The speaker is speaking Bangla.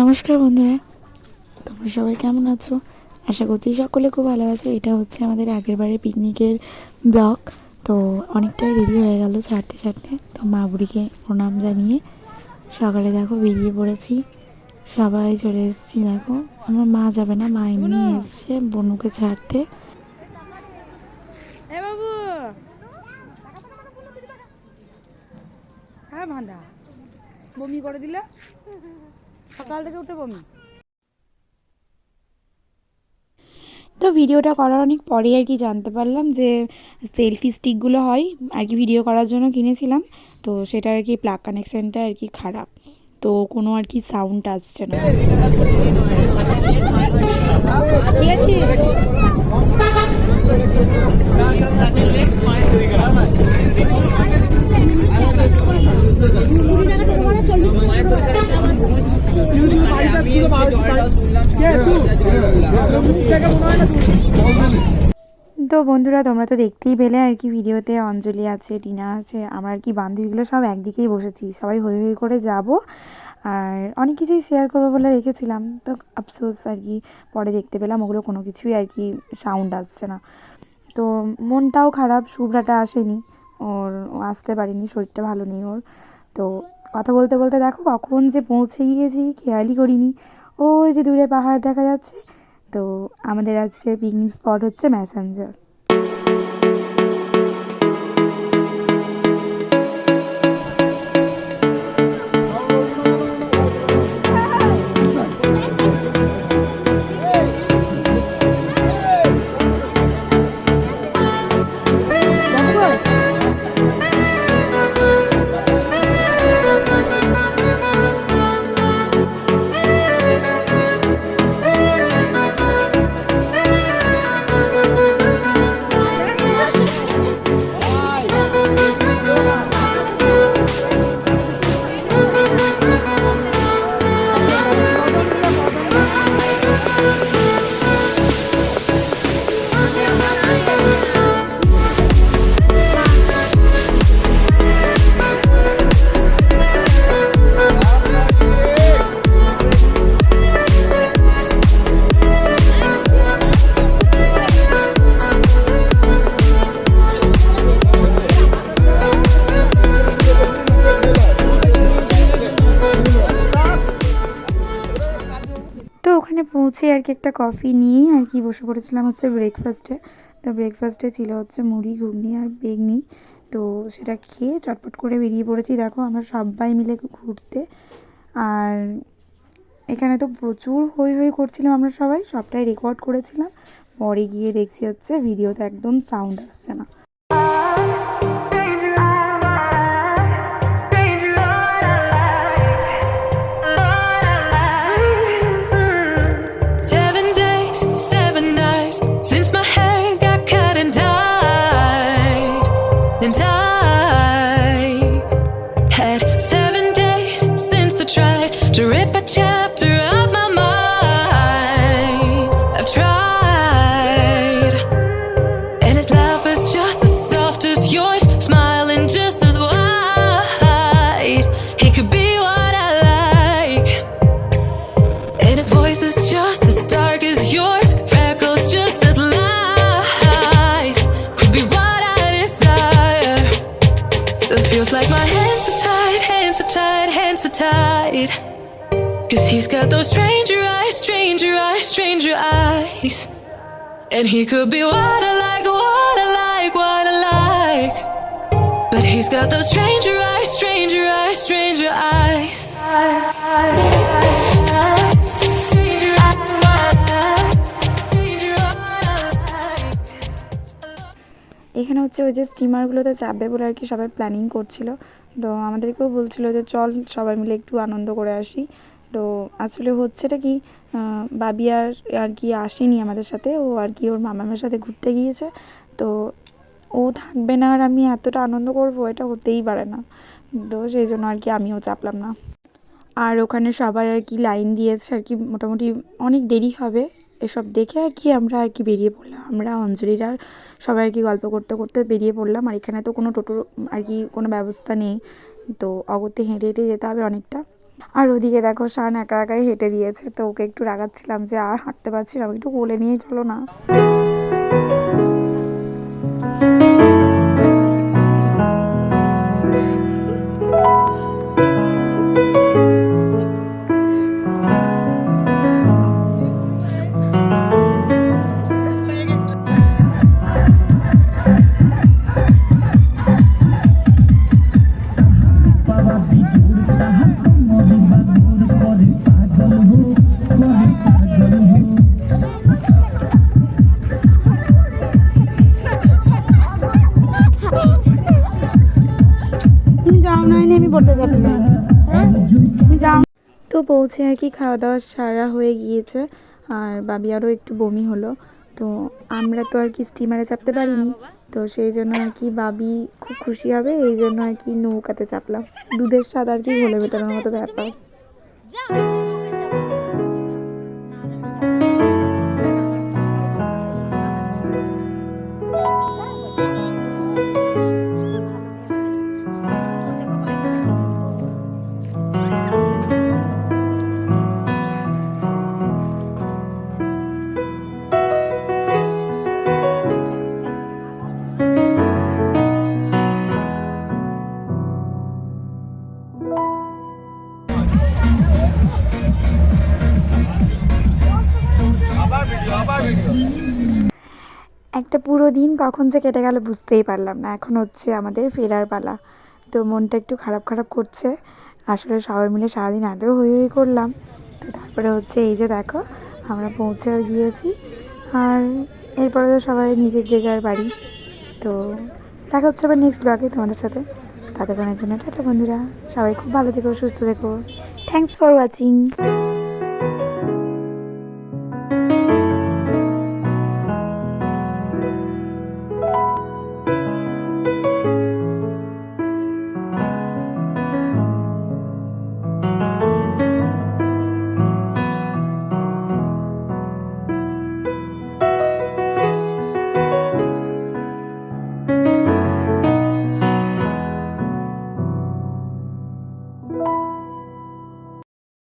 নমস্কার বন্ধুরা তোমরা সবাই কেমন আছো? আশা করছি সকলে খুব ভালো আছো। এটা হচ্ছে আমাদের আগের বারে পিকনিকের ব্লগ। তো অনেকটাই দেরি হয়ে গেল ছাড়তে ছাড়তে। তো মা বুড়িকে প্রণাম জানিয়ে সকালে দেখো বেরিয়ে পড়েছি। সবাই চলে এসেছি দেখো। আমার মা যাবে না মা এমনি এসছে বনুকে ছাড়তে। বাবু। হ্যাঁ ভান্দা বমি করে দিলে? সকাল থেকে উঠে বমি। তো ভিডিওটা করার অনেক পরে আর কি জানতে পারলাম যে সেলফি স্টিকগুলো হয় আর কি ভিডিও করার জন্য কিনেছিলাম। তো সেটা আর কি প্লাগ কানেকশানটা আর কি খারাপ। তো কোনো আর কি সাউন্ড আসছে না। তো বন্ধুরা, তোমরা তো দেখতেই পেলে আর কি ভিডিওতে, অঞ্জলি আছে, টিনা আছে, আমার আর কি বান্ধবীগুলো সব একদিকেই বসেছি। সবাই হই হই করে যাব আর অনেক কিছুই শেয়ার করব বলে রেখেছিলাম। তো আফসোস আর কি, পরে দেখতে পেলাম ওগুলো কোনো কিছুই আর কি সাউন্ড আসছে না। তো মনটাও খারাপ, শুভ্রাটা আসেনি, ওর আসতে পারেনি, শরীরটা ভালো নেই ওর। তো কথা বলতে বলতে দেখো কখন যে পৌঁছে গিয়েছি, খেয়ালই করিনি। ওই যে দূরে পাহাড় দেখা যাচ্ছে। তো আমাদের আজকের পিকনিক স্পট হচ্ছে ম্যাসেঞ্জার পৌঁছে আর কি একটা কফি নিয়েই আর কি বসে পড়েছিলাম হচ্ছে ব্রেকফাস্টে তো ব্রেকফাস্টে ছিল হচ্ছে মুড়ি, ঘুগনি আর বেগনি। তো সেটা খেয়ে চটপট করে বেরিয়ে পড়েছি। দেখো আমরা সবাই মিলে ঘুরতে। আর এখানে তো প্রচুর হই হই করছিলাম আমরা সবাই। সবটাই রেকর্ড করেছিলাম। পরে গিয়ে দেখছি হচ্ছে ভিডিওতে একদম সাউন্ড আসছে না। Tied. Cause he's got those stranger eyes, stranger eyes, stranger eyes. And he could be what I like, what I like, what I like. But he's got those stranger eyes, stranger eyes, stranger eyes. এখানে হচ্ছে ওই যে স্টিমারগুলোতে চাপবে বলে আর কি সবাই প্ল্যানিং করছিল তো আমাদেরকেও বলছিল যে, চল সবাই মিলে একটু আনন্দ করে আসি। তো আসলে হচ্ছেটা কি বাবি আর আর কি আসেনি আমাদের সাথে। ও আর কি ওর মামামের সাথে ঘুরতে গিয়েছে। তো ও থাকবে না আর আমি এতটা আনন্দ করব, এটা হতেই পারে না। তো সেই জন্য আর কি আমিও চাপলাম না। আর ওখানে সবাই আর কি লাইন দিয়েছে, আর কি মোটামুটি অনেক দেরি হবে। এসব দেখে আর কি আমরা আর কি বেরিয়ে পড়লাম। আমরা, অঞ্জলিরা সবাই আর কি গল্প করতে করতে বেরিয়ে পড়লাম আর এখানে তো কোনো টোটোর আর কি কোনো ব্যবস্থা নেই। তো অগত্যে হেঁটে হেঁটে যেতে হবে অনেকটা। আর ওদিকে দেখো শান একা একাই হেঁটে দিয়েছে। তো ওকে একটু রাগাচ্ছিলাম যে আর হাঁটতে পারছি না। একটু কোলে নিয়ে চলো না। পড়তে যাবি না। হ্যাঁ? তো পৌঁছে আর কি খাওয়া দাওয়া সারা হয়ে গিয়েছে আর বাবি আরও একটু বমি হলো। তো আমরা তো আর কি স্টিমারে চাপতে পারিনি তো সেই জন্য আর কি বাবি খুব খুশি হবে এই জন্য আর কি নৌকাতে চাপলাম। দুধের স্বাদ আর কি ঘোলে মেটানোর মতো ব্যাপার। একটা পুরো দিন কখন যে কেটে গেল বুঝতেই পারলাম না। এখন হচ্ছে আমাদের ফেরার পালা। তো মনটা একটু খারাপ খারাপ করছে। আসলে সবাই মিলে সারাদিন এত হই হই করলাম। তো তারপরে হচ্ছে এই যে দেখো, আমরা পৌঁছেও গিয়েছি। আর এরপরে তো সবাই নিজের যে যার বাড়ি। তো দেখা হচ্ছে আবার নেক্সট ব্লগে তোমাদের সাথে। ততক্ষণের জন্য টাটা বন্ধুরা। সবাই খুব ভালো থেকো, সুস্থ থেকো। Thanks for watching